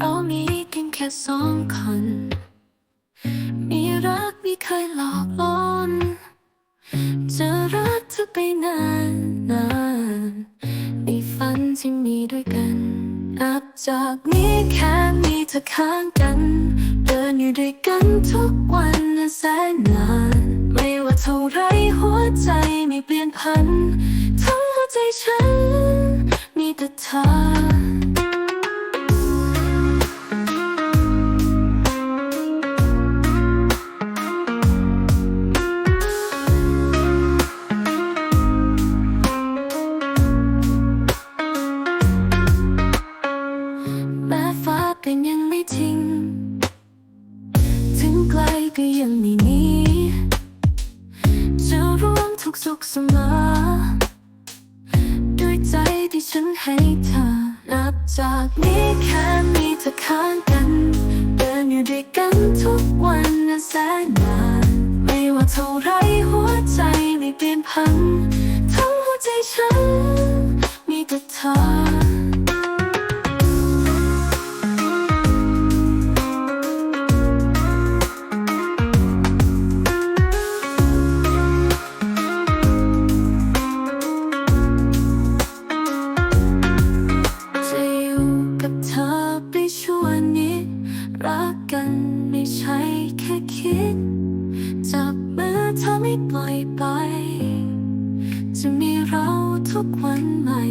เรามีเพียงแค่สองคน มีรักไม่เคยหลอกล้อนจะรักเธอไปนานนานในฝันที่มีด้วยกันนับจากนี้แค่มีเธอข้างกัน เดินอยู่ด้วยกันทุกวันและแสนนาน ไม่ว่าเท่าไรหัวใจไม่เปลี่ยนพันทั้งหัวใจฉันมีแต่เธอ ก็ยังไม่หนีจะร่วมทุกสุขเสมอด้วยใจที่ฉันให้เธอ นับจากนี้แค่มีเธอข้างกัน เดินอยู่ด้วยกันทุกวันและแสนนานไม่ว่าเท่าไรหัวใจไม่เปลี่ยนพันทั้งหัวใจฉัน ไม่ปล่อยไป จะมีเราทุกวันใหม่